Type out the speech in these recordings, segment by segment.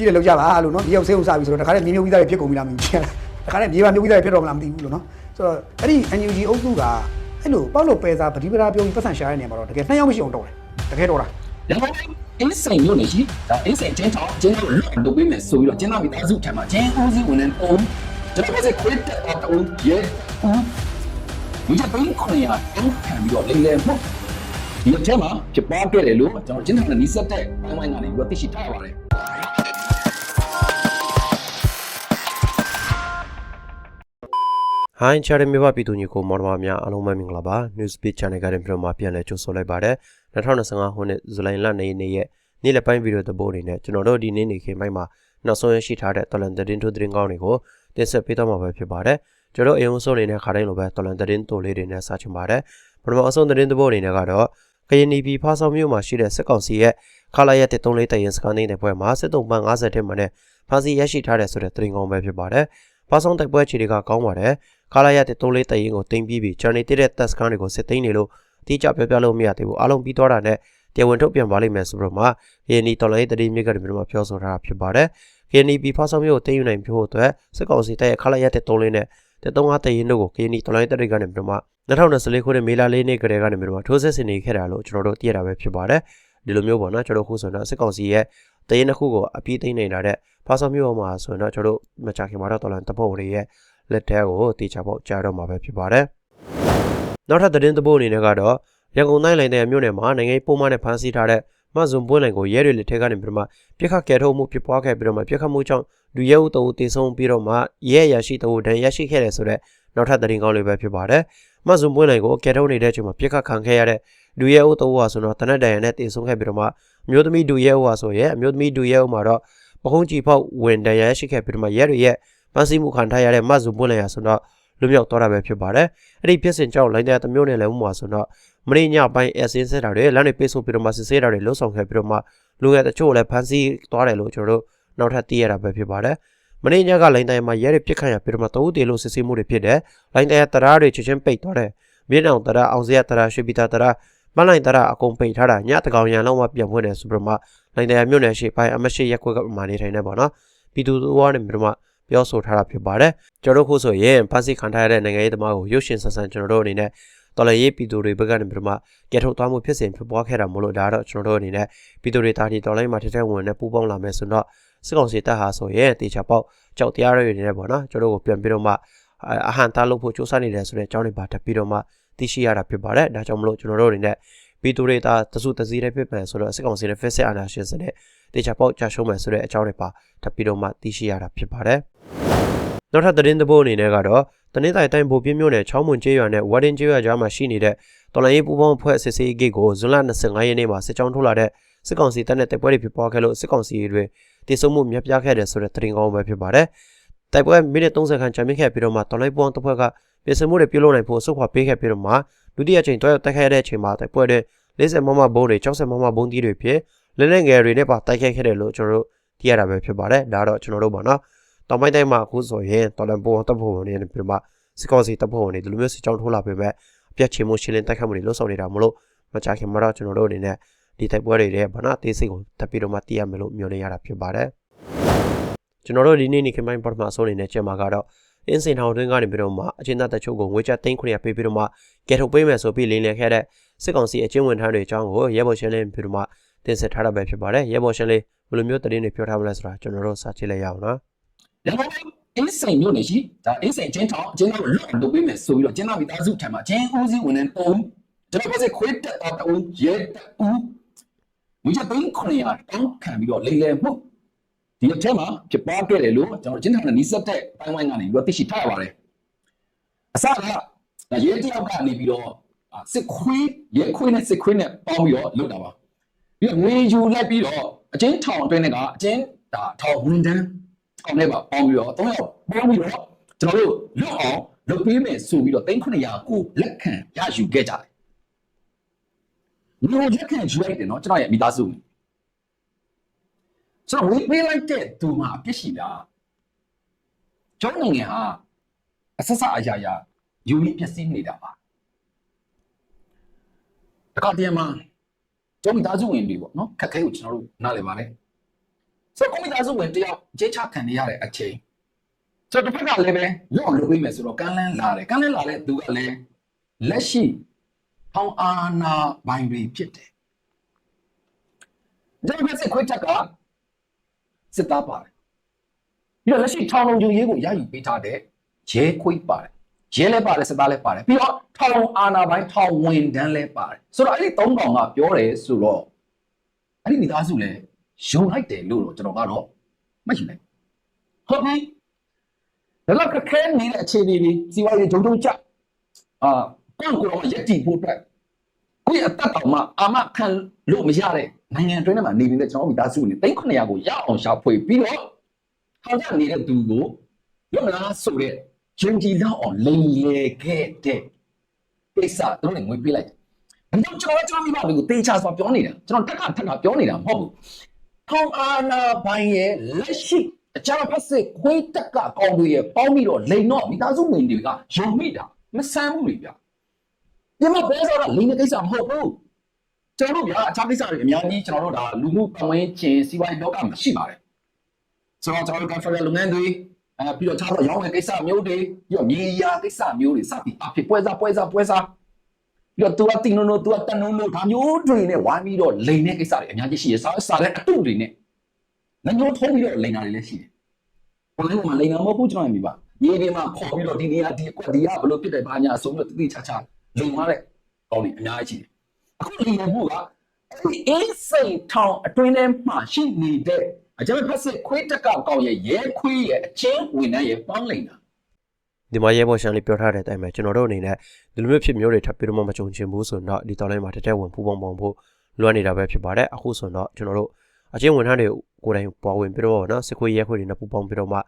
ကြည့်တယ်လောက်ကြပါလို့နော်ဒီရောက်ဆေးဥစားပြီဆိုတော့တခါတည်းမြေမြုပ်ပြီးသားတွေဖြစ်ကုန်ပြီလားမသိဘူးတခါတည်းမြေပါမြုပ်ပြီးသားတွေဖြစ်တော့မလားမသိဘူးလို့နော်ဆိုတော့အဲ့ဒီ NUG အုပ်စုကအဲ့လိုပေါ့လို့ပယ်စားပတိပဒါပြုံးပတ်စံရှာရတဲ့နေရာမှာတော့တကယ်နှစ်ယောက်မရှိအောင်တော့တယ်တကယ်တော့တာရန်ကုန်အင်းစိန်မြို့နေရှိဒါအင်းစိန်ကျင်းထောင်ကျင်းထောင်လွတ်လုပ်ပေးမယ်ဆိုပြီးတော့ကျင်းသားမိသားစုထံမှာကျင်းဦးစီးဝန်ထမ်းအုံးကျွန်တော်ကခွေးတက်တာတုံးရဲဦးဒီချက်ပိုင်းခွင့်ရတောင်းခံပြီးတော့လိမ့်လေမှုဒီအချက်မှာဖြစ်ပွားခဲ့တယ်လို့ကျွန်တော်ကျင်းထောင်နဲ့နီးစပ်တဲ့ပိုင်းပိုင်းကနေပြီးတော့သိရှိထားရပါတယ် ဟိုင်းချာရမြေပါပြည်သူညီကိုမော်ဒမာများအားလုံးပဲမင်္ဂလာပါ News Beat Channel ကနေပြန်မှာပြန်လဲကြိုဆိုလိုက်ပါတယ်2025ခုနှစ်ဇူလိုင်လ2ရက်နေ့ရဲ့နေ့လက်ပိုင်းဗီဒီယိုသဘောအနေနဲ့ကျွန်တော်တို့ဒီနေ့နေ့ခင်ပိုင်းမှာနောက်ဆုံးရရှိထားတဲ့တော်လန်သတင်းထိုးသတင်းကောင်းတွေကိုတင်ဆက်ပေးတော့မှာပဲဖြစ်ပါတယ်ကျွန်တော်အရင်ဆုံးအနေနဲ့ခါတိုင်းလိုပဲတော်လန်သတင်းတိုလေးတွေနဲ့စချင်ပါတယ်ပထမအဆုံးသတင်းသဘောအနေနဲ့ကတော့ကရင်နီပြည်ဖားဆောင်မြို့မှာရှိတဲ့စစ်ကောင်စီရဲ့ခလာရက်တဲ့3လေးတရင်စကန်နေတဲ့ပွဲမှာစစ်တုံးပန်း50ထဲမှာနဲ့ဖာစီရရှိထားတဲ့ဆိုတဲ့သတင်းကောင်းပဲဖြစ်ပါတယ်ဖားဆောင်တိုက်ပွဲခြေတွေကကောင်းပါတယ် ခလာရတဲ့3လေးတရင်ကိုတင်ပြီးပြီးဂျာနေတဲ့တက်စကန်တွေကိုစစ်သိမ်းနေလို့အတိအကျပြောပြလို့မရသေးဘူးအားလုံးပြီးသွားတာနဲ့တရားဝင်ထုတ်ပြန်ပါလိမ့်မယ်ဆိုတော့မှခရီနီတော်လိုင်းတတိမြစ်ကနေပြီးတော့ပြောဆိုထားတာဖြစ်ပါတယ်ခရီနီပြီးဖောက်ဆောင်မျိုးကိုတင်ယူနိုင်ဖို့အတွက်စစ်ကောင်စီတပ်ရဲ့ခလာရတဲ့3လေးနဲ့တဲ့3ငါတရင်တို့ကိုခရီနီတော်လိုင်းတတိကနေပြီးတော့မှ2024ခုနှစ်မေလ၄နေ့ကတည်းကနေပြီးတော့ထိုးစစ်ဆင်နေခဲ့တာလို့ကျွန်တော်တို့သိရတာပဲဖြစ်ပါတယ်ဒီလိုမျိုးပေါ့နော်ကျွန်တော်ခုဆိုတော့စစ်ကောင်စီရဲ့တရင်တစ်ခုကိုအပြည့်သိမ်းနေတာတဲ့ဖောက်ဆောင်မျိုးမှာဆိုတော့ကျွန်တော်တို့မချခင်မှာတော့တော်လိုင်းတပ်ဖွဲ့တွေရဲ့ လက်ထဲကိုတေချာပေါက်ကြားတော့မှာပဲဖြစ်ပါတယ်။နောက်ထပ်သတင်းသဘောအနေနဲ့ကတော့ရန်ကုန်တိုင်းလိုင်းတဲ့မြို့နယ်မှာနိုင်ငံရေးပုံမှန်နဲ့ဖမ်းဆီးထားတဲ့မဇွန်ပွင့်လိုင်ကိုရဲတွေလက်ထက်ကနေပြီးတော့မှပြစ်ခတ်ကဲထုတ်မှုဖြစ်ပွားခဲ့ပြီးတော့မှပြစ်ခတ်မှုကြောင့်လူရဲဦးတအုပ်တေဆုံးပြီးတော့မှရဲရရှိတအုပ်ဒဏ်ရရှိခဲ့တယ်ဆိုတော့နောက်ထပ်သတင်းကောင်းလေးပဲဖြစ်ပါတယ်။မဇွန်ပွင့်လိုင်ကိုကဲထုတ်နေတဲ့အချိန်မှာပြစ်ခတ်ခံခဲ့ရတဲ့လူရဲဦးတအုပ်ဟာဆိုတော့တနက်တန်ရနဲ့တေဆုံးခဲ့ပြီးတော့မှအမျိုးသမီးဒူရဲဦးဟာဆိုရဲအမျိုးသမီးဒူရဲဦးမှာတော့ပခုံးကြည့်ဖောက်ဝင်ဒဏ်ရရှိခဲ့ပြီးတော့မှရဲတွေရဲ့ ပန်းစီမှုခံထားရတဲ့မဇူပွင့်လင်ရဆိုတော့လွမြောက်သွားတာပဲဖြစ်ပါတယ်။အဲ့ဒီဖြစ်စဉ်ကြောင့်လိုင်းတဲ့သမမျိုးနဲ့လည်းဥမှာဆိုတော့မင်းညပိုင်းအစင်းဆက်တာတွေလမ်းတွေပိတ်ဆို့ပြီးတော့မှစစ်ဆေးတာတွေလှုပ်ဆောင်ခဲ့ပြီးတော့မှလူငယ်တချို့လည်းဖမ်းဆီးသွားတယ်လို့ကျွန်တော်တို့နောက်ထပ်သိရတာပဲဖြစ်ပါတယ်။မင်းညကလိုင်းတဲ့မှာရဲတွေပြစ်ခတ်ရပြီးတော့မှတအုပ်တေလို့စစ်ဆေးမှုတွေဖြစ်တယ်။လိုင်းတဲ့တရားတွေချက်ချင်းပိတ်သွားတယ်။မြင်းအောင်တရားအောင်စရတရားရွှေပြည်သားတရားမလိုင်းတရားအကုန်ပိတ်ထားတာညတကောင်ရန်လုံးဝပြန်ဖွင့်တယ်ဆိုပြီးတော့မှလိုင်းတဲ့မြို့နယ်ရှိပိုင်းအမရှိရက်ကွက်ကမှနေထိုင်နေပါတော့။ပြည်သူတို့ကနေပြီးတော့မှ ပြောဆိုထားတာဖြစ်ပါတယ်ကျွန်တော်တို့ခုဆိုရင်ဖန်ဆီးခံထားရတဲ့နိုင်ငံရေးသမားကိုရုပ်ရှင်ဆန်ဆန်ကျွန်တော်တို့အနေနဲ့တော်လည်းရေးပြည်သူတွေဘက်ကနေပြီးတော့မှကဲထုတ်သွားမှုဖြစ်စဉ်ဖြစ်ပွားခဲ့တာမို့လို့ဒါတော့ကျွန်တော်တို့အနေနဲ့ပြည်သူတွေတာတီတော်လိုင်းမှာထက်ထက်ဝင်နဲ့ပူးပေါင်းလာမယ်ဆိုတော့စစ်ကောင်စီတပ်ဟာဆိုရင်တေချာပေါက်ကြောက်တရားတွေနေနဲ့ပေါ့နော်ကျွန်တော်တို့ကိုပြန်ပြီးတော့မှအဟန်တားလို့ဖို့စူးစမ်းနေတယ်ဆိုတဲ့အကြောင်းတွေပါတက်ပြီးတော့မှသိရှိရတာဖြစ်ပါတယ်ဒါကြောင့်မလို့ကျွန်တော်တို့အနေနဲ့ ပြည်သူတွေတာတစုတစည်းတဲ့ဖြစ်မယ်ဆိုတော့စစ်ကောင်စီရဲ့ face အာဏာရှင်စနစ်တေချာပေါက်ကြာရှုံးမယ်ဆိုတဲ့အကြောင်းတွေပါထပ်ပြီးတော့မှသိရှိရတာဖြစ်ပါတယ်နောက်ထပ်သတင်းသဘောအနေနဲ့ကတော့တနင်္သာရီတိုင်းဗိုလ်ပြင်းမြို့နယ်ချောင်းမွန်ကျေးရွာနဲ့ဝါဒင်ကျေးရွာကြားမှာရှိနေတဲ့တော်လိုင်းရေးပူပေါင်းအဖွဲ့စစ်ဆေးဂိတ်ကိုဇွန်လ25ရက်နေ့မှာစစ်ကြောင်းထုတ်လာတဲ့စစ်ကောင်စီတပ်နဲ့တိုက်ပွဲတွေဖြစ်ပွားခဲ့လို့စစ်ကောင်စီတွေတည်ဆုံမှုမြပ်ပြားခဲ့တယ်ဆိုတဲ့သတင်းကောင်းပဲဖြစ်ပါတယ်။တိုက်ပွဲမိနစ်30ခန့်ကြာမြင့်ခဲ့ပြီးတော့မှတော်လိုင်းပူပေါင်းတစ်ဖွဲ့ကပြည်စမှုတွေပြုလုပ်နိုင်ဖို့စုခွာပေးခဲ့ပြီးတော့မှ ဒုတိယချိန်တွဲတိုက်ခိုက်တဲ့အချိန်မှာတိုက်ပွဲတွေ40မမဘုံတွေ60မမဘုံတီးတွေဖြစ်လက်လက်ငယ်တွေနဲ့ပါတိုက်ခိုက်ခဲ့တယ်လို့ကျွန်တော်တို့သိရတာပဲဖြစ်ပါတယ်။ဒါတော့ကျွန်တော်တို့ပါနော်။တောင်ပိုင်းတိုင်းမှာအခုဆိုရင်တော်လန်ပေါ်တပ်ဖို့ဝင်နေပြီးမှစစ်ကောင်စီတပ်ဖို့ဝင်နေဒီလိုမျိုးစစ်ကြောင်းထိုးလာပေမဲ့အပြတ်ချေမှုရှင်းလင်းတိုက်ခတ်မှုတွေလှုပ်ဆောင်နေတာမလို့မကြခင်မှာတော့ကျွန်တော်တို့အနေနဲ့ဒီတိုက်ပွဲတွေရဲ့ဘာနာသေးစိတ်ကိုတက်ပြီးတော့မှသိရမယ်လို့မျှော်လင့်ရတာဖြစ်ပါတယ်။ကျွန်တော်တို့ဒီနေ့နေ့ခင်ပိုင်းပထမဆုံးအနေနဲ့ကျင်းမှာကတော့ အင်းစင်ထောင်တွင်းကနေပြီးတော့မှအချင်းသားတချို့ကိုငွေချသိန်း900ပေးပြီးတော့မှကဲထုတ်ပေးမယ်ဆိုပြီးလိန်လည်ခဲ့တဲ့စစ်ကောင်စီအချင်းဝင်ထမ်းတွေအကြောင်းကိုရဲဘော်ရှင်းလင်းပြီးတော့မှတင်ဆက်ထားတာပဲဖြစ်ပါတယ်။ရဲဘော်ရှင်းလေးဘယ်လိုမျိုးသတင်းတွေပြောထားမလဲဆိုတာကျွန်တော်တို့စကြည့်လိုက်ရအောင်နော်။ရန်ကုန်အင်းစိန်မြို့နေရှိဒါအင်းစိန်ကျင်းထောင်ကျင်းထောင်လွတ်လုပ်ပေးမယ်ဆိုပြီးတော့ကျင်းသားမိသားစုထံမှာကျင်းဦးစီးဝန်ထမ်းအုံးကျွန်တော်ကခွေးတက်တာတုံးရဲတူဒီချက်ပိုင်းခွန်ရတောင်းခံပြီးတော့လိမ့်လေမှု ဒီအထက်မှာဖြစ်ပွားခဲ့တယ်လို့ကျွန်တော်ကျင်းထောင်နဲ့နီးစပ်တဲ့ပိုင်းဝိုင်းကနေပြီးတော့သိရှိထားရပါတယ်အစကဒါရဲတယောက်ကနေပြီးတော့စစ်ခွေးရဲခွေးနဲ့စစ်ခွေးနဲ့ပေါင်းပြီးတော့လုပ်တာပါပြီးတော့ငွေယူလိုက်ပြီးတော့အချင်းထောင်အတွင်းကအချင်းဒါထောင်ဝန်ထမ်းအောင်လေးပါပေါင်းပြီးတော့၃ယောက်ပေါင်းပြီးတော့ကျွန်တော်တို့လွတ်အောင်လုပ်ပေးမယ်ဆိုပြီးတော့3900ကိုလက်ခံရယူခဲ့ကြတယ်။ဒီလိုလက်ခံယူလိုက်တယ်နော်ကျွန်တော်ရဲ့မိသားစု။ကျွ န်တော်ဝေးပေးလိုက်တဲ့သူမှာအပြစ်ရှိတာ။ကျွန်တော်နိုင်ငံဟာအဆက်ဆက်အရာရာယူပြီးပြည့်စည်နေတာပါ။တခါတည်းမှာကျွန်တော်မိသားစုဝင်တွေပေါ့နော်ခက်ခဲကိုကျွန်တော်တို့နားလည်ပါလေ။ဆိုတော့ကွန်ပျူတာသားစုဝင်တယောက်ကြေးချခံနေရတဲ့အချိန်ဆိုတော့တစ်ဖက်ကလည်းပဲလွတ်လွတ်ပေးမယ်ဆိုတော့ကန်းလန်းလာတယ်ကန်းလန်းလာတဲ့သူကလည်းလက်ရှိထောင်အာနာဘိုင်တွေဖြစ်တယ်ဒီဘက်စစ်ခွေးချက်က စစ်သားပါတယ်ပြီးတော့လက်ရှိထောင်လုံးကျူရေးကိုရယူပေးထားတဲ့ရဲခွေးပါတယ်ရဲလည်းပါတယ်စစ်သားလည်းပါတယ်ပြီးတော့ထောင်အာနာဘိုင်ထောင်ဝင်တန်းလည်းပါတယ်ဆိုတော့အဲ့ဒီ၃កောင်ကပြောတယ်ဆိုတော့အဲ့ဒီမိသားစုလည်းယုံလိုက်တယ်လို့တော့ကျွန်တော်ကတော့မယူနိုင်ဘူးဟုတ်ပြီဒါတော့ခက်ခဲနေတဲ့အခြေအနေတွေစီဝါရေးဂျုံဂျုံကြအာကောင်းကိုတော့ရက်တည်ဖို့အတွက် ကိုယ့်ရဲ့အသက်တော်မှာအာမခံလို့မရတဲ့နိုင်ငံအတွင်းထဲမှာနေနေတဲ့ကျွန်တော်မိသားစုနေသိန်း900ကိုရအောင်ရှာဖွေပြီးတော့ထောင်ကျနေတဲ့သူကိုရမလားဆိုတဲ့ဂျင်ဂျီလောက်အောင်လိန်လေခဲ့တဲ့ကိစ္စသူတို့လည်းငွေပေးလိုက်တယ်။ဒါကြောင့်ကျွန်တော်ကကျွန်တော်မိဘတွေကိုတေချာစွာပြောနေတာကျွန်တော်တက်ကထက်ကပြောနေတာမဟုတ်ဘူး။ထောင်အာနာဘိုင်ရဲ့လက်ရှိအကြမ်းဖက်စစ်ခွေးတက်ကကောင်းတွေရဲ့ပေါင်းပြီးတော့လိန်တော့မိသားစုဝင်တွေကယုံမိတာမဆန်းဘူးလေဗျ။ ဒီမှာပြောဆိုတာလိန်တဲ့ကိစ္စမဟုတ်ဘူး။ကျွန်တော်တို့ဗျာအခြားကိစ္စတွေအများကြီးကျွန်တော်တို့ဒါလူမှုပတ်ဝန်းကျင်စီးပွားရေးလောကမှာရှိပါတယ်။ဆိုတော့ကျွန်တော်တို့ကဖရလုပ်ငန်းတွေအဲပြီးတော့ခြားတော့ရောင်းဝယ်ကိစ္စမျိုးတွေပြီးတော့မြေယာကိစ္စမျိုးတွေစသည်အဖြစ်ပွဲစားပွဲစားပွဲစားပြီးတော့ तू ကတင်နိုးနိုး तू ကတန်နိုးနိုးဒါမျိုးတွေနဲ့ဝိုင်းပြီးတော့လိန်တဲ့ကိစ္စတွေအများကြီးရှိရစားစားတဲ့အတုတွေနဲ့ငညိုးထုံးပြီးတော့လိန်တာတွေလည်းရှိတယ်။ဘယ်လိုမှလိန်တာမဟုတ်ဘူးကျွန်တော်မြင်ပါ။မြေပြင်မှာခေါ်ပြီးတော့ဒီနေရာဒီအကွက်ဒီကဘယ်လိုဖြစ်တယ်ဘာညာဆိုပြီးတော့တိတိကျကျ လိန်သွားတဲ့ကောင်းတွေအများကြီးရှိတယ်။အခုလိန်နေမှုကအဲ့ဒီအေးစိန်ထောင်အတွင်းထဲမှာရှိနေတဲ့အကြမ်းဖက်စစ်ခွေးတက်ကကောက်ရဲ့ရဲခွေးရဲ့အချင်းဝင်တဲ့ရဲ့ပေါင်းလိန်တာဒီမှာရဲဘော်ရှန်လေးပြောထားတဲ့အတိုင်းပဲကျွန်တော်တို့အနေနဲ့ဒီလိုမျိုးဖြစ်မျိုးတွေထပ်ပြီးတော့မှမကြုံချင်ဘူးဆိုတော့ဒီတော်လိုင်းမှာတစ်ချက်ဝင်ပူပေါင်းပေါင်းဖို့လွှမ်းနေတာပဲဖြစ်ပါတယ်အခုဆိုတော့ကျွန်တော်တို့အချင်းဝင်ထားတွေကိုယ်တိုင်ပေါ်ဝင်ပြီးတော့နော်စစ်ခွေးရဲခွေးတွေနဲ့ပူပေါင်းပြီးတော့မှ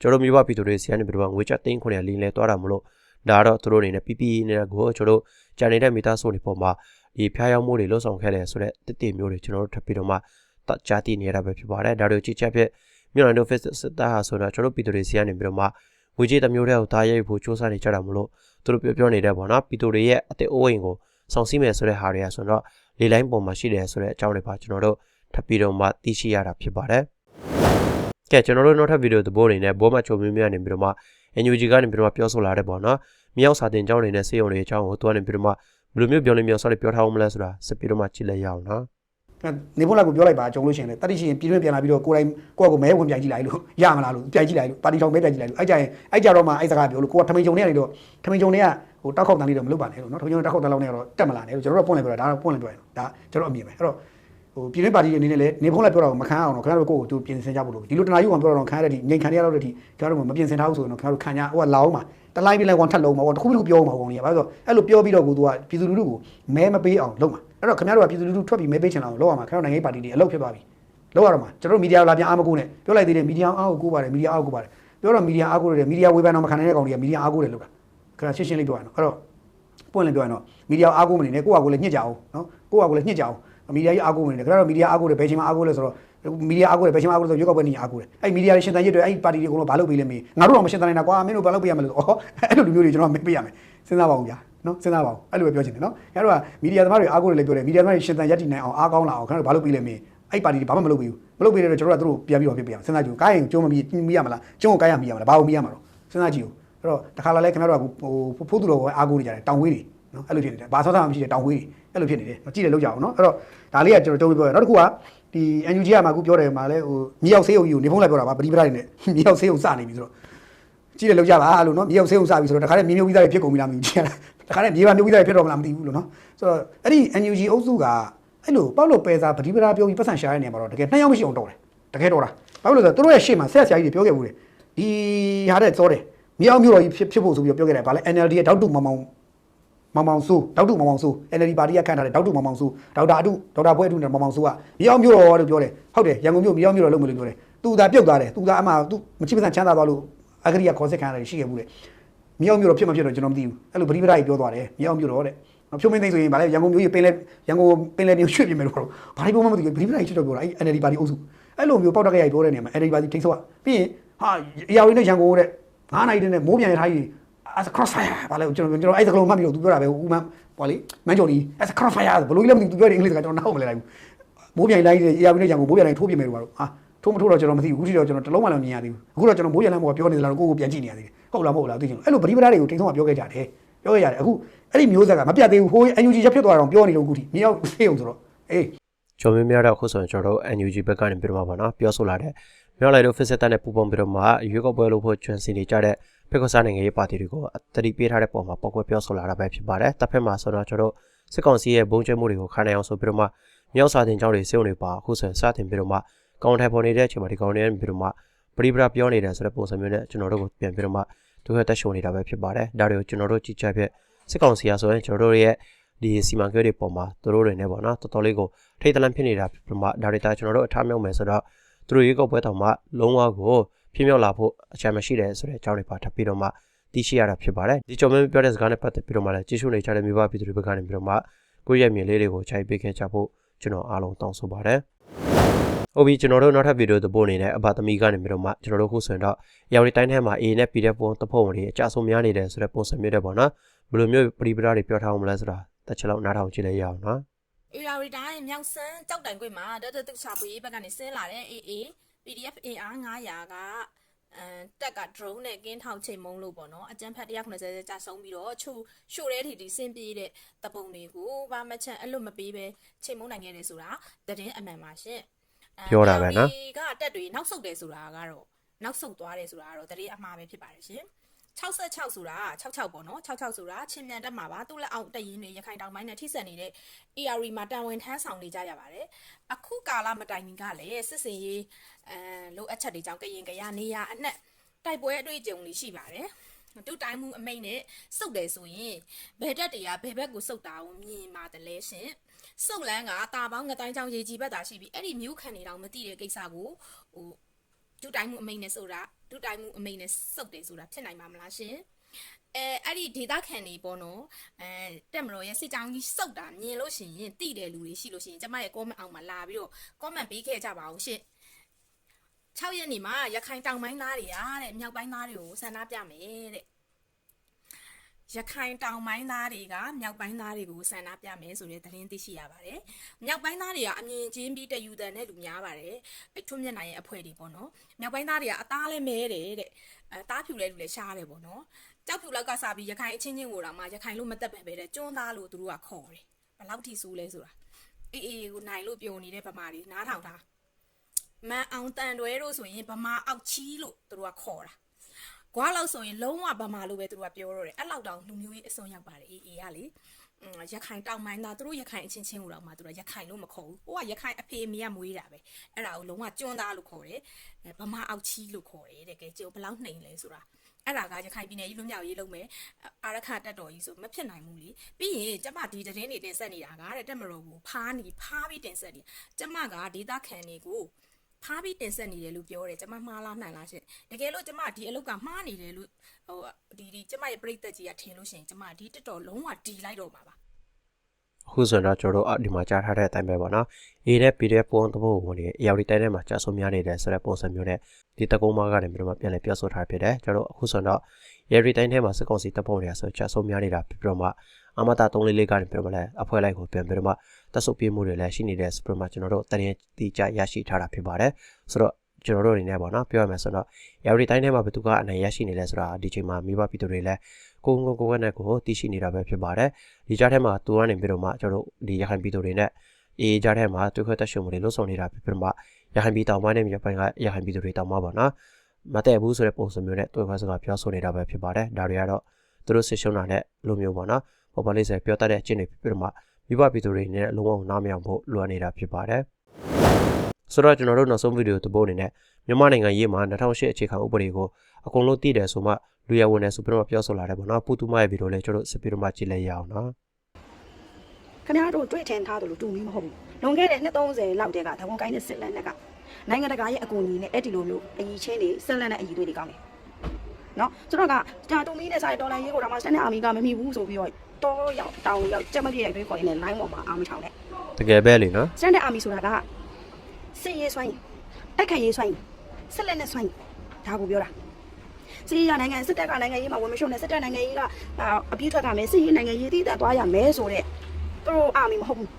ကျွန်တော်တို့မြို့ပပြည်သူတွေဆီကနေပြီးတော့ငွေချက်သိန်း900လင်းလဲသွားတာမလို့ ဒါတော့သူတို့အနေနဲ့ PPE နဲ့ကိုကျွန်တော်တို့ကြာနေတဲ့မိသားစုတွေပေါ်မှာဒီဖျားယောင်းမှုတွေလှုပ်ဆောင်ခဲ့တယ်ဆိုတော့တစ်တိမျိုးတွေကျွန်တော်တို့ထပ်ပြီးတော့မှတကြားတည်နေရတာပဲဖြစ်ပါတယ်ဒါတို့ကြည့်ချက်ဖြစ်မြို့နယ်တို့ face စစ်သားဟာဆိုတော့ကျွန်တော်တို့ပြည်သူတွေဆီကနေပြီးတော့မှငွေကြေးတစ်မျိုးတည်းကိုသားရိုက်ဖို့စူးစမ်းနေကြတာမလို့သူတို့ပြောပြောနေတဲ့ပေါ့နော်ပီတိုတွေရဲ့အသက်အိုးအိမ်ကိုဆောင်စည်းမယ်ဆိုတဲ့ဟာတွေကဆိုတော့လေလိုင်းပုံမှာရှိတယ်ဆိုတဲ့အကြောင်းတွေပါကျွန်တော်တို့ထပ်ပြီးတော့မှသိရှိရတာဖြစ်ပါတယ်။ ကဲကျွန်တော်တို့နောက်ထပ်ဗီဒီယိုသဘောအနေနဲ့ဘောမချုံမျိုးများနေပြီးတော့မှ NUG ကနေပြီးတော့မှပြောဆိုလာတဲ့ပေါ့နော်။မြောက်စာတင်ကျောင်းတွေနဲ့စေယုံတွေအကြောင်းကိုသူကနေပြီးတော့မှဘယ်လိုမျိုးပြောနေမျိုးဆောက်လေးပြောထားအောင်မလဲဆိုတာစပြီးတော့မှကြည့်လိုက်ရအောင်နော်။နေဖို့လိုက်ကိုပြောလိုက်ပါကြုံလို့ရှိရင်လေတတိရှိရင်ပြည်တွင်းပြန်လာပြီးတော့ကိုယ်တိုင်ကိုယ့်ကိုမဲဝင်ပြန်ကြည့်လိုက်လို့ရမလားလို့ပြန်ကြည့်လိုက်လို့ပါတီထောင်မဲပြန်ကြည့်လိုက်လို့အဲ့ကြရင်အဲ့ကြတော့မှအဲ့စကားပြောလို့ကိုကထမိန်ကြုံနေရနေတော့ထမိန်ကြုံနေကဟိုတောက်ခေါက်တန်လေးတော့မလုပ်ပါနဲ့လို့နော်ထမိန်ကြုံတောက်ခေါက်တန်လောက်နေတော့တက်မလာနဲ့လို့ကျွန်တော်တို့ပွင့်လိုက်ပြောတာဒါတော့ပွင့်လိုက်ပြောရင်ဒါကျွန်တော်အမြင်ပဲအဲ့တော့ ဟိုပြည်တွင်းပါတီအနေနဲ့လည်းနေဖို့လိုက်ပြောတာကိုမခံအောင်တော့ခင်ဗျားတို့ကိုယ့်ကိုသူပြင်ဆင်ကြဖို့လို့ဒီလိုတနာယူအောင်ပြောတော့ခံရတဲ့ဒီငိန်ခံရတော့တဲ့ဒီကျွန်တော်တို့မပြင်ဆင်ထားဘူးဆိုရင်တော့ခင်ဗျားတို့ခံကြဟိုကလာအောင်ပါတလိုက်ပြလိုက်ဝန်ထက်လုံးမှာဟိုတခုခုပြောအောင်ပါကောင်ကြီးဘာလို့ဆိုအဲ့လိုပြောပြီးတော့ကိုသူကပြည်သူလူထုကိုမဲမပေးအောင်လုပ်မှာအဲ့တော့ခင်ဗျားတို့ကပြည်သူလူထုထွက်ပြီးမဲပေးချင်အောင်လုပ်ရမှာခင်ဗျားတို့နိုင်ငံရေးပါတီတွေအလုပ်ဖြစ်သွားပြီလောက်ရတော့မှာကျွန်တော်တို့မီဒီယာလာပြန်အားမကိုးနဲ့ပြောလိုက်သေးတယ်မီဒီယာအားကိုကိုးပါတယ်မီဒီယာအားကိုကိုးပါတယ်ပြောတော့မီဒီယာအားကိုးတယ်မီဒီယာဝေဖန်တော့မခံနိုင်တဲ့ကောင်တွေကမီဒီယာအားကိုးတယ်လို့တာခဏရှင်းရှင်းလေးပြောရအောင်အဲ့တော့ပွင့်လင်းပြောရအောင်မီဒီယာအားကိုးမနေနဲ့ကိုယ့်ဟာကိုယ်လည်းညှစ်ကြအောင်နော်ကိုယ့်ဟာကိုယ်လည်းညှစ်ကြအောင် မီဒီယာကြီးအားကိုးမနေနဲ့ခဏတော့မီဒီယာအားကိုးတယ်ဘယ်ချိန်မှအားကိုးလဲဆိုတော့မီဒီယာအားကိုးတယ်ဘယ်ချိန်မှအားကိုးလဲဆိုရွက်ကောက်ပွဲနေအားကိုးတယ်အဲ့မီဒီယာရှင်တန်ရစ်တွေအဲ့ပါတီတွေအကုန်လုံးဘာလုပ်ပေးလဲမေးငါတို့တော့မရှင်တန်နိုင်တာကွာမင်းတို့ဘာလုပ်ပေးရမလဲဆိုဩအဲ့လိုလူမျိုးတွေကျွန်တော်မေးပေးရမယ်စဉ်းစားပါဦးဗျာနော်စဉ်းစားပါဦးအဲ့လိုပဲပြောချင်တယ်နော်ခင်ဗျားတို့ကမီဒီယာသမားတွေအားကိုးတယ်လည်းပြောတယ်မီဒီယာသမားတွေရှင်တန်ရက်တည်နိုင်အောင်အားကောင်းလာအောင်ခင်ဗျားတို့ဘာလုပ်ပေးလဲမေးအဲ့ပါတီတွေဘာမှမလုပ်ပေးဘူးမလုပ်ပေးတဲ့တော့ကျွန်တော်တို့ကသူတို့ပြန်ပြီးတော့ပြပေးရအောင်စဉ်းစားကြည့်ဦးကိုင်းရင်ကျုံးမမီမီရမလားကျုံးကိုကိုင်းရမီရမလားဘာကိုမီရမှာတော့စဉ်းစားကြည့်ဦးအဲ့တော့တခါလာလဲခင်ဗျားတို့ကဟိုဖိုးသူတော်ကိုအားကိုးနေကြတယ်တောင်ဝေးတွေနော်အဲ့လိုဖြစ်နေတယ်ဘာဆောက်တာမှမရှိတဲ့တောင်ဝေးတွေ အဲ့လိုဖြစ်နေတယ်ကြည့်တယ်လောက်ကြအောင်နော်အဲ့တော့ဒါလေးကကျွန်တော်ကြုံပြီးပြောရနောက်တစ်ခုကဒီ NUG ကမှအခုပြောတယ်မှာလဲဟိုမြေရောက်ဆေးုံကြီးကိုနေဖုံးလိုက်ပြောတာပါပရိပဒတွေနဲ့မြေရောက်ဆေးုံစနေပြီဆိုတော့ကြည့်တယ်လောက်ကြပါလို့နော်မြေရောက်ဆေးုံစပြီဆိုတော့တခါတည်းမြေမြုပ်ပြီးသားတွေဖြစ်ကုန်ပြီလားမသိဘူးကြည့်ရတာတခါတည်းမြေပါမြုပ်ပြီးသားတွေဖြစ်တော့မလားမသိဘူးလို့နော်ဆိုတော့အဲ့ဒီ NUG အုပ်စုကအဲ့လိုပေါက်လို့ပယ်စားပရိပဒပြောပြီးပတ်စံရှာတဲ့နေရာမှာတော့တကယ်နှစ်ယောက်မရှိအောင်တော့တယ်တကယ်တော့တာဘာလို့လဲဆိုတော့သူတို့ရဲ့ရှေ့မှာဆက်ဆရာကြီးတွေပြောခဲ့ဘူးလေဒီဟာတဲ့စောတယ်မြေအောင်မျိုးတော်ကြီးဖြစ်ဖြစ်ဖို့ဆိုပြီးတော့ပြောခဲ့တယ်ဗာလဲ NLD ရဲ့တောက်တူမောင်မောင် မောင်မောင်စိုးဒေါက်တုမောင်မောင်စိုး NLD ပါတီကခန့်ထားတဲ့ဒေါက်တုမောင်မောင်စိုးဒေါက်တာအတုဒေါက်တာဘွဲအတုနဲ့မောင်မောင်စိုးကမြေအောင်မြို့တော်လို့ပြောတယ်ဟုတ်တယ်ရန်ကုန်မြို့မြေအောင်မြို့တော်လို့မလို့ပြောတယ်သူသာပြုတ်သွားတယ်သူသာအမှသူမချိပစံချမ်းသာသွားလို့အဂရိယခေါ်စစ်ခံရတယ်ရှိခဲ့ဘူးလေမြေအောင်မြို့တော်ဖြစ်မဖြစ်တော့ကျွန်တော်မသိဘူးအဲ့လိုပရိပဒကြီးပြောသွားတယ်မြေအောင်မြို့တော်တဲ့ဖြိုးမင်းသိန်းဆိုရင်ဗာလဲရန်ကုန်မြို့ကြီးပင်လဲရန်ကုန်ပင်လဲမြို့ရွှေ့ပြင်မယ်လို့တော့ဘာလို့မှမသိဘူးပရိပဒကြီးချစ်တော့ပြောတာအဲ့ NLD ပါတီအုပ်စုအဲ့လိုမျိုးပေါက်တက်ကြရိုက်ပြောတဲ့နေရာမှာ NLD ပါတီထိန်းချုပ်ကပြီးရင်ဟာအရာဝင်းနဲ့ရန်ကုန်တဲ့9နိုင်တဲ့မိုးပြန်ရထားကြီး as a crossfire ဘာလဲကျွန်တော်ကျွန်တော်အဲ့ဒါကလုံးမှတ်ပြီးတော့သူပြောတာပဲဦးမန်းဟောလေမန်းကျော်ဒီ as a crossfire ဘလို့ကြီးလည်းမသိသူပြောတဲ့အင်္ဂလိပ်စကားကျွန်တော်နားမလဲလိုက်ဘူးမိုးပြန်လိုက်တဲ့အရာဝင်းနဲ့ရန်ကုန်မိုးပြန်လိုက်ထိုးပြင်မယ်လို့ပါတော့ဟာထိုးမထိုးတော့ကျွန်တော်မသိဘူးအခုထိတော့ကျွန်တော်တလုံးမှလည်းမြင်ရသေးဘူးအခုတော့ကျွန်တော်မိုးရလမ်းပေါ်ကပြောနေသလားကိုကိုပြန်ကြည့်နေရသေးတယ်ဟုတ်လားမဟုတ်လားသိချင်လို့အဲ့လိုပရိပဒါတွေကိုတိတ်ဆုံးကပြောခဲ့ကြတယ်ပြောခဲ့ကြတယ်အခုအဲ့ဒီမျိုးဆက်ကမပြတ်သေးဘူးဟို NUG ချက်ဖြစ်သွားတော့ပြောနေလို့အခုထိမြေရောက်ဆေးအောင်ဆိုတော့အေးကျော်မင်းများတော့အခုဆိုရင်ကျွန်တော်တို့ NUG ဘက်ကနေပြီးတော့မှာပါနော်ပြောဆိုလာတဲ့မြောက်လိုက်တို့ Fixed တက်နဲ့ပူပေါင်းပြီးတော့မှရွေးကောက်ပွဲလုပ်ဖို့ကျွမ်းစီနေကြတဲ့ ဖက်ကောစားနိုင်ငံရေးပါတီတွေကိုအတတိပေးထားတဲ့ပုံမှာပောက်ကွဲပြောဆိုလာတာပဲဖြစ်ပါတယ်။တစ်ဖက်မှာဆိုတော့ကျွန်တော်တို့စစ်ကောင်စီရဲ့ဘုံကျဲမှုတွေကိုခါနိုင်အောင်ဆိုပြီးတော့မှမြောက်စာတင်ကြောင်းတွေစေုံတွေပါအခုဆိုရင်စတင်ပြီးတော့မှကောင်းထိုင်ပေါ်နေတဲ့အချိန်မှာဒီကောင်းနေပြီးတော့မှပရိပရာပြောနေတယ်ဆိုတဲ့ပုံစံမျိုးနဲ့ကျွန်တော်တို့ကိုပြန်ပြီးတော့မှသူကတက်ရှုံနေတာပဲဖြစ်ပါတယ်။ဒါတွေကိုကျွန်တော်တို့ကြည့်ချက်ဖြစ်စစ်ကောင်စီကဆိုရင်ကျွန်တော်တို့ရဲ့ဒီစီမံကိန်းတွေပေါ်မှာသူတို့တွေနဲ့ပေါ့နော်တော်တော်လေးကိုထိတ်တလန့်ဖြစ်နေတာပြမဒါတွေတာကျွန်တော်တို့အထားမြောက်မယ်ဆိုတော့သူတို့ရေကောက်ပွဲတောင်မှလုံးဝကို ပြင်းမြောက်လာဖို့အချမ်းမရှိတယ်ဆိုတဲ့အကြောင်းတွေပါထပ်ပြီးတော့မှသိရှိရတာဖြစ်ပါတယ်ဒီကြောင့်မင်းပြောတဲ့စကားနဲ့ပတ်သက်ပြီးတော့မှလည်းကြည့်ရှုနေကြတဲ့မိဘပြည်သူတွေဘက်ကနေပြီးတော့မှကိုယ့်ရဲ့မြင်လေးတွေကိုခြိုက်ပေးခဲ့ကြဖို့ကျွန်တော်အားလုံးတောင်းဆိုပါတယ်ဟုတ်ပြီကျွန်တော်တို့နောက်ထပ်ဗီဒီယိုသဘောအနေနဲ့အဘသမီးကနေပြီးတော့မှကျွန်တော်တို့ခုဆိုရင်တော့ရောင်ရီတိုင်းထဲမှာ A နဲ့ P တဲ့ပုံတဖုံတွေအကြဆုံးများနေတယ်ဆိုတဲ့ပုံစံမျိုးတဲ့ပေါ့နော်ဘယ်လိုမျိုးပရိပဒါတွေပြောထားအောင်မလဲဆိုတာတစ်ချက်လောက်နားထောင်ကြည့်လိုက်ရအောင်နော်အေရာရီတိုင်းမြောက်စမ်းကြောက်တိုင်ခွေမှာဒေါက်တာတုချာပူရေးဘက်ကနေဆင်းလာတဲ့ AA PDF AR 900ကအမ်တက်က drone နဲ့ကင်းထောက်ချိန်မုံလို့ပေါ့နော်အကြမ်းဖက်190ကြာဆုံးပြီးတော့ချိုရှို့တဲ့ထီတီဆင်းပြေးတဲ့တပုံတွေကိုဘာမှချန်အဲ့လိုမပေးပဲချိန်မုံနိုင်ခဲ့တယ်ဆိုတာသတင်းအမှန်ပါရှင်အဲပြောတာပဲနော် AR ကတက်တွေနောက်ဆုတ်တယ်ဆိုတာကတော့နောက်ဆုတ်သွားတယ်ဆိုတာကတော့သတင်းအမှားပဲဖြစ်ပါတယ်ရှင် 66ဆိုတာ66ပေါ့နော်66ဆိုတာချင်းမြန်တက်မှာပါသူ့လက်အောက်တက်ရင်တွေရခိုင်တောင်ပိုင်းနဲ့ထိစပ်နေတဲ့ AR မှာတန်ဝင်ထမ်းဆောင်နေကြရပါတယ်အခုကာလမတိုင်မီကလည်းစစ်စင်ရေးအဲလိုအပ်ချက်တွေကြောင့်ကရင်ကရနေရအနှက်တိုက်ပွဲအတွေ့အကြုံတွေရှိပါတယ်တူတိုင်းမှုအမိတ်နဲ့စုတ်တယ်ဆိုရင်ဘယ်တက်တွေကဘယ်ဘက်ကိုစုတ်တာကိုမြင်ပါတယ်လဲရှင်စုတ်လန်းကတာပေါင်းငတိုင်းချောင်းရေကြီးဘက်တာရှိပြီးအဲ့ဒီမျိုးခံနေတော့မသိတဲ့ကိစ္စကိုဟို တူတိုင်းမှုအမိတ်နဲ့ဆိုတာတူတိုင်းမှုအမိတ်နဲ့စုတ်တယ်ဆိုတာဖြစ်နိုင်မှာမလားရှင်အဲအဲ့ဒီဒေတာခံနေပေါ့နော်အဲတက်မလို့ရဲ့စစ်ကြောင်းကြီးစုတ်တာမြင်လို့ရှိရင်တိတဲ့လူတွေရှိလို့ရှိရင်ကျမရဲ့ comment အောက်မှာလာပြီးတော့ comment ပေးခဲ့ကြပါအောင်ရှင့်6ရက်နေမှာရခိုင်တောင်ပိုင်းသားတွေအားတဲ့မြောက်ပိုင်းသားတွေကိုဆန္ဒပြမယ်တဲ့ ရခိုင်တောင်ပိုင်းသားတွေကမြောက်ပိုင်းသားတွေကိုဆန္ဒပြမယ်ဆိုတဲ့သတင်းသိရှိရပါတယ်။မြောက်ပိုင်းသားတွေကအမြင်ချင်းပြီးတယူတန်နဲ့လူများပါတယ်။အဲထွန်းမျက်နှာရဲ့အဖွဲ့တွေပေါ့နော်။မြောက်ပိုင်းသားတွေကအသားလည်းမဲတယ်တဲ့။အဲသားဖြူလဲလူလည်းရှားတယ်ပေါ့နော်။ကြောက်ဖြူလောက်ကစားပြီးရခိုင်အချင်းချင်းကိုတော့မှရခိုင်လို့မတက်ပဲပဲတဲ့ကျွန်းသားလို့သူတို့ကခေါ်တယ်။ဘယ်လောက်ထိဆိုးလဲဆိုတာ။အေးအေးကိုနိုင်လို့ပြောနေတဲ့ဗမာတွေနားထောင်တာမန်အောင်တန်တွဲတို့ဆိုရင်ဗမာအောက်ချီလို့သူတို့ကခေါ်တာ ကွာလောက်ဆိုရင်လုံးဝဗမာလို့ပဲသူတို့ကပြောတော့တယ်အဲ့လောက်တောင်လူမျိုးရေးအစွန်းရောက်ပါတယ်အေးအေးကလေอืมရခိုင်တောင်ပိုင်းသားသူတို့ရခိုင်အချင်းချင်းကိုတော့မှသူတို့ရခိုင်လို့မခေါ်ဘူးဟိုကရခိုင်အဖေအမေကမွေးတာပဲအဲ့ဒါကိုလုံးဝကျွန်းသားလို့ခေါ်တယ်အဲဗမာအောက်ချီလို့ခေါ်တယ်တဲ့ကဲကြိုဘယ်လောက်နှိမ်လဲဆိုတာအဲ့ဒါကရခိုင်ပြည်နယ်ကြီးလွတ်မြောက်ရေးလုပ်မယ်အာရခတက်တော်ကြီးဆိုမဖြစ်နိုင်ဘူးလေပြီးရင်ကျမဒီသတင်းတွေတင်ဆက်နေတာကတဲ့တက်မတော်ကိုဖားနေဖားပြီးတင်ဆက်နေကျမကဒေတာခံတွေကို ဖားပြီးတင်ဆက်နေတယ်လို့ပြောတယ်ကျမမှားလားမှန်လားရှင့်တကယ်လို့ကျမဒီအလုပ်ကမှားနေတယ်လို့ဟိုဒီဒီကျမရဲ့ပြိသက်ကြီးကထင်လို့ရှရင်ကျမဒီတက်တော်လုံးဝဒီလိုက်တော့မှာပါ အခုဆိုတော့ကျွန်တော်တို့အဒီမှာကြားထားတဲ့အတိုင်းပဲပေါ့နော် A နဲ့ PDF ပုံသဘောဝင်နေ AR တိုင်းထဲမှာကြာဆုံးများနေတယ်ဆိုတဲ့ပုံစံမျိုးနဲ့ဒီတကုံးမကနေပြီးတော့မှပြန်လည်ပြောဆိုထားဖြစ်တယ်ကျွန်တော်တို့အခုဆိုတော့ AR တိုင်းထဲမှာစစ်ကောင်စီတပ်ပုံတွေကဆိုကြာဆုံးများနေတာပြီးတော့မှအမတာ344ကနေပြီးတော့မှလည်းအဖွဲလိုက်ကိုပြန်ပြီးတော့မှတက်ဆုပ်ပြေးမှုတွေလည်းရှိနေတယ်ဆိုပြီးတော့မှကျွန်တော်တို့တရင်တီကြရရှိထားတာဖြစ်ပါတယ်ဆိုတော့ကျွန်တော်တို့အနေနဲ့ပေါ့နော်ပြောရမယ်ဆိုတော့ AR တိုင်းထဲမှာဘယ်သူကအနိုင်ရရှိနေလဲဆိုတာဒီချိန်မှာမိဘပြည်သူတွေလည်း ကိုယ်ကိုယ်ကိုယ်နဲ့ကိုယ်သိရှိနေတာပဲဖြစ်ပါတယ်ဒီကြားထဲမှာသူကနေပြီးတော့မှကျွန်တော်တို့ဒီရခိုင်ပြည်သူတွေနဲ့အေးကြားထဲမှာတွေ့ခွက်တက်ရှုံမှုတွေလှုပ်ဆောင်နေတာဖြစ်ပြီးတော့မှရခိုင်ပြည်တောင်ပိုင်းနဲ့မြေပိုင်းကရခိုင်ပြည်သူတွေတောင်မှာပေါ့နော်မတည့်ဘူးဆိုတဲ့ပုံစံမျိုးနဲ့တွေ့ခွက်စကားပြောဆိုနေတာပဲဖြစ်ပါတယ်ဒါတွေကတော့သူတို့ဆစ်ရှုံတာနဲ့လိုမျိုးပေါ့နော်ပေါ်ပေါ်လေးစပြောတတ်တဲ့အကျင့်တွေဖြစ်ပြီးတော့မှမိဘပြည်သူတွေနဲ့လုံးဝနားမယောင်ဖို့လိုအပ်နေတာဖြစ်ပါတယ် ဆိုတော့ကျွန်တော်တို့နောက်ဆုံးဗီဒီယိုသဘောအနေနဲ့မြန်မာနိုင်ငံရေးမှာ2008အခြေခံဥပဒေကိုအကုန်လုံးသိတယ်ဆိုမှလူရဝင်တယ်ဆိုပြီးတော့ပြောဆိုလာတယ်ပေါ့နော်ပူတူမရဲ့ဗီဒီယိုလေးကျွန်တော်တို့စပီတော့မှကြည့်လိုက်ရအောင်နော်ခင်ဗျားတို့တွေ့ထင်ထားတယ်လို့တူမီမဟုတ်ဘူးလွန်ခဲ့တဲ့နှစ်30လောက်တည်းကသဘုံကိုင်းတဲ့စစ်လက်နက်ကနိုင်ငံတကာရဲ့အကူအညီနဲ့အဲ့ဒီလိုမျိုးအကြီးချင်းတွေဆက်လက်နဲ့အကြီးတွေတွေကောင်းတယ်နော်ဆိုတော့ကကြာတူမီနဲ့ဆိုင်ဒေါ်လာရေးကိုတော့မှစနေအာမီကမမီဘူးဆိုပြီးတော့တော့ရောက်တောင်းရောက်ကြက်မပြည့်ရိုက်တွေးခေါ်ရင်းနဲ့ line ပေါ်မှာအာမချောင်းနဲ့တကယ်ပဲလေနော်စနေအာမီဆိုတာက စစ်ရေးဆိုင်တိုက်ခိုက်ရေးဆိုင်ဆက်လက်နဲ့ဆိုင်ဒါကိုပြောတာစစ်ရေးနိုင်ငံစစ်တပ်ကနိုင်ငံရေးမှာဝင်မရှုံနဲ့စစ်တပ်နိုင်ငံရေးကအပြည့်ထွက်ကမယ်စစ်ရေးနိုင်ငံရေးတည်တတ်သွားရမယ်ဆိုတဲ့သူတို့အာမီမဟုတ်ဘူးသူ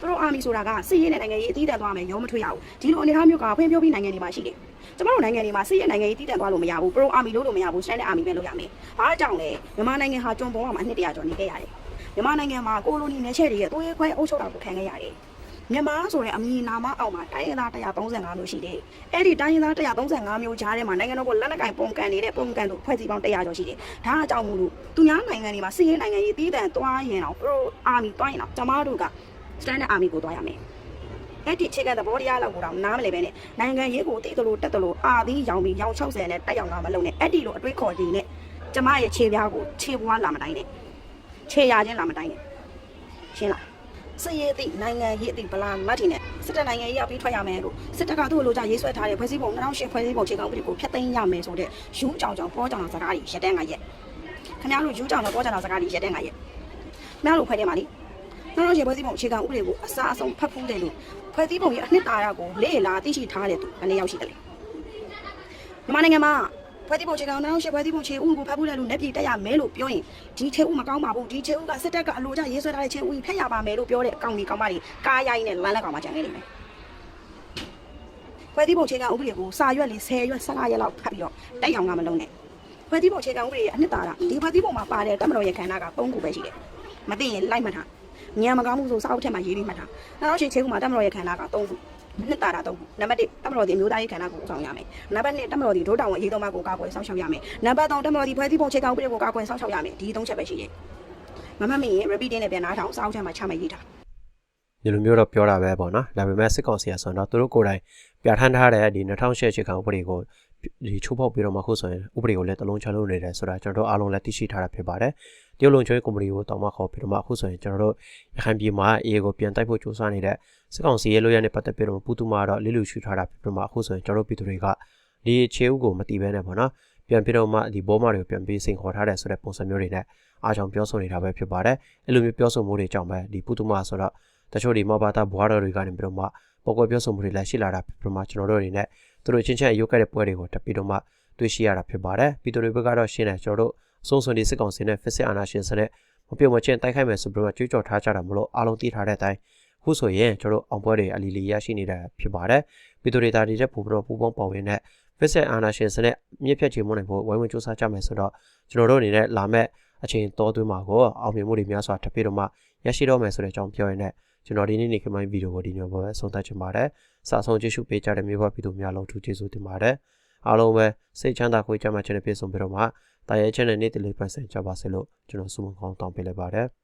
ပရိုအာမီဆိုတာကစစ်ရေးနဲ့နိုင်ငံရေးအသီးသန့်သွားမယ်ရောမထွေးရဘူးဒီလိုအနေအထားမျိုးကဖွင့်ပြပြီးနိုင်ငံတွေမှာရှိတယ်ကျမတို့နိုင်ငံတွေမှာစစ်ရေးနိုင်ငံရေးတည်တံ့သွားလို့မရဘူးပရိုအာမီလို့လို့မရဘူးစတန်ဒတ်အာမီပဲလုပ်ရမယ်ဘာကြောင့်လဲမြန်မာနိုင်ငံဟာကျွန်းပေါ်မှာအနှစ်တရာကျော်နေခဲ့ရတယ်မြန်မာနိုင်ငံမှာကိုလိုနီနယ်ချဲ့တွေရဲ့သွေးခွဲအုပ်ချုပ်တာကိုခံခဲ့ရတယ် မြန်မာဆိုတဲ့အမည်နာမအောက်မှာတိုင်းရင်းသား135မျိုးရှိတယ်။အဲ့ဒီတိုင်းရင်းသား135မျိုးကြားထဲမှာနိုင်ငံတော်ကလက်နက်ကင်ပုံကန်နေတဲ့ပုံကန်တို့ဖွဲ့စည်းပေါင်း100ကျော်ရှိတယ်။ဒါအကြောင်းမို့လို့သူများနိုင်ငံတွေမှာစစ်ရေးနိုင်ငံရေးတည်တံ့သွားရင်တော့ pro army တွိုင်းတော့ကျမတို့က standard army ကိုတွားရမယ်။အဲ့ဒီအခြေခံသဘောတရားလောက်ကိုတော့နားမလည်ပဲနဲ့နိုင်ငံရေးကိုတည်တလို့တက်တလို့အာသီးရောင်ပြီးရောင်60နဲ့တက်ရောင်တာမလုပ်နဲ့အဲ့ဒီလိုအတွေးခေါ်ကြီးနဲ့ကျမရဲ့ခြေပြားကိုခြေပွားလာမတိုင်းနဲ့ခြေရချင်းလာမတိုင်းနဲ့ရှင်းလား စစ်ရေးအသည့်နိုင်ငံရေးအသည့်ဗလာမတ်တီနဲ့စစ်တပ်နိုင်ငံရေးအပြီးထွက်ရမယ်လို့စစ်တပ်ကသူ့လိုကြရေးဆွဲထားတဲ့ဖွဲ့စည်းပုံ2008ဖွဲ့စည်းပုံခြေကောက်ပြီးကိုဖျက်သိမ်းရမယ်ဆိုတဲ့ယူးကြောင်ကြောင်ပေါ်ကြောင်စကားကြီးရက်တန်းကရက်ခင်ဗျားတို့ယူးကြောင်ကြောင်ပေါ်ကြောင်စကားကြီးရက်တန်းကရက်ခင်ဗျားတို့ခွဲတယ်မှာလေနောက်တော့ရေဖွဲ့စည်းပုံအခြေခံဥပဒေကိုအစားအဆုံးဖတ်ဖူးတယ်လို့ဖွဲ့စည်းပုံရဲ့အနှစ်သာရကိုလေ့လာသိရှိထားတဲ့သူဘယ်နှယောက်ရှိတယ်လဲမြန်မာနိုင်ငံမှာ ဖွဲ့စည်းပုံအခြေခံနောက်ရှေ့ဖွဲ့စည်းပုံခြေဥကိုဖတ်ဖူးတယ်လို့လက်ပြည်တက်ရမယ်လို့ပြောရင်ဒီခြေဥမကောင်းပါဘူးဒီခြေဥကစစ်တပ်ကအလိုကျရေးဆွဲထားတဲ့ခြေဥဖက်ရပါမယ်လို့ပြောတဲ့အကောင်ကြီးကောင်မကြီးကားရိုင်းနဲ့လမ်းလက်ကောင်မှကြံနေလိမ့်မယ်ဖွဲ့စည်းပုံအခြေခံဥပဒေကိုစာရွက်လေး10ရွက်15ရက်လောက်ဖတ်ပြီးတော့တက်ရောင်ကမလုံးနဲ့ဖွဲ့စည်းပုံအခြေခံဥပဒေရဲ့အနှစ်သာရဒီဖွဲ့စည်းပုံမှာပါတဲ့တမတော်ရဲ့ခန္ဓာက3ခုပဲရှိတယ်မသိရင်လိုက်မှတ်ထားညံမကောင်းမှုဆိုစာအုပ်ထက်မှာရေးပြီးမှတ်ထားနောက်ရှေ့ခြေဥမှာတမတော်ရဲ့ခန္ဓာက3ခု နှစ်တာတာတော့နံပါတ်1တမတော်ဒီအမျိုးသားရေးခန္ဓာကိုဆောင်ရမယ်နံပါတ်2တမတော်ဒီဒိုးတောင်ဝရေးတော်မကိုကာကွယ်ဆောက်ရှောက်ရမယ်နံပါတ်3တမတော်ဒီဖွဲ့စည်းပုံခြေကောင်ဥပဒေကိုကာကွယ်ဆောက်ရှောက်ရမယ်ဒီသုံးချက်ပဲရှိတယ်မမမင်းရင် repeating နဲ့ပြန်နားထောင်စာအုပ်ထဲမှာချမှတ်ရေးထားဒီလိုမျိုးတော့ပြောတာပဲပေါ့နော်ဒါပေမဲ့စစ်ကောင်စီကဆိုတော့သူတို့ကိုယ်တိုင်ပြဋ္ဌာန်းထားတဲ့ဒီ2008အခြေခံဥပဒေကိုဒီချိုးဖောက်ပြီးတော့မှခုဆိုရင်ဥပဒေကိုလည်းတလုံးချလို့နေတယ်ဆိုတာကျွန်တော်တို့အားလုံးလည်းသိရှိထားတာဖြစ်ပါတယ် တရုတ်လုံချိုးကုမ္ပဏီကိုတောင်းမခေါ်ပြီးတော့မှအခုဆိုရင်ကျွန်တော်တို့ရခိုင်ပြည်မှာအေကိုပြန်တိုက်ဖို့ကြိုးစားနေတဲ့စစ်ကောင်စီရဲ့လို့ရတဲ့ပတ်သက်ပြီးတော့ပူတူမာတော့လိလူရှူထားတာဖြစ်ပြီးမှအခုဆိုရင်ကျွန်တော်တို့ပြည်သူတွေကဒီခြေဥကိုမတီးဘဲနဲ့ပေါ့နော်ပြန်ပြီးတော့မှဒီဘောမတွေကိုပြန်ပြီးစိန်ခေါ်ထားတယ်ဆိုတဲ့ပုံစံမျိုးတွေနဲ့အားကြောင့်ပြောဆိုနေတာပဲဖြစ်ပါတယ်အဲ့လိုမျိုးပြောဆိုမှုတွေကြောင့်ပဲဒီပူတူမာဆိုတော့တချို့ဒီမောဘာတာဘွားတော်တွေကနေပြီးတော့မှပေါ်ကွယ်ပြောဆိုမှုတွေလည်းရှိလာတာဖြစ်ပြီးမှကျွန်တော်တို့တွေနဲ့သူတို့ချင်းချင်းအယုတ်ကတဲ့ပွဲတွေကိုတက်ပြီးတော့မှတွေ့ရှိရတာဖြစ်ပါတယ်ပြည်သူတွေဘက်ကတော့ရှင်းတယ်ကျွန်တော်တို့ အဆုံးစွန်ဒီစစ်ကောင်စီနဲ့ဖစ်စစ်အာဏာရှင်စနစ်မပြုတ်မချင်းတိုက်ခိုက်မယ်ဆိုပြီးတော့ကြွေးကြော်ထားကြတာမလို့အားလုံးသိထားတဲ့အတိုင်းခုဆိုရင်ကျွန်တော်တို့အောင်ပွဲတွေအလီလီရရှိနေတာဖြစ်ပါတယ်ပြည်သူတွေတာဒီတဲ့ပူပြီးတော့ပူပေါင်းပေါ်ဝင်တဲ့ဖစ်စစ်အာဏာရှင်စနစ်မြစ်ဖြတ်ချေမှုနိုင်ဖို့ဝိုင်းဝန်းစူးစမ်းကြမယ်ဆိုတော့ကျွန်တော်တို့အနေနဲ့လာမဲ့အချိန်တော်သွင်းမှာကိုအောင်မြင်မှုတွေများစွာထပ်ပြီးတော့မှရရှိတော့မယ်ဆိုတဲ့အကြောင်းပြောရင်းနဲ့ကျွန်တော်ဒီနေ့နေ့ခမိုင်းဗီဒီယိုကိုဒီညမှာပဲဆုံးသတ်ချင်ပါတယ်။စာဆုံးကြည့်ရှုပေးကြတဲ့မျိုးဘပြည်သူများလုံးထူးကျေးဇူးတင်ပါတယ်။အားလုံးပဲစိတ်ချမ်းသာကိုကြမ်းမှချင်တဲ့ပြေဆုံးပြီးတော့မှ တာရဲချင်တဲ့နေ့တလေးပိုင်ဆိုင်ကြပါစေလို့ကျွန်တော်ဆုမကောင်းတောင်းပေးလိုက်ပါတယ်။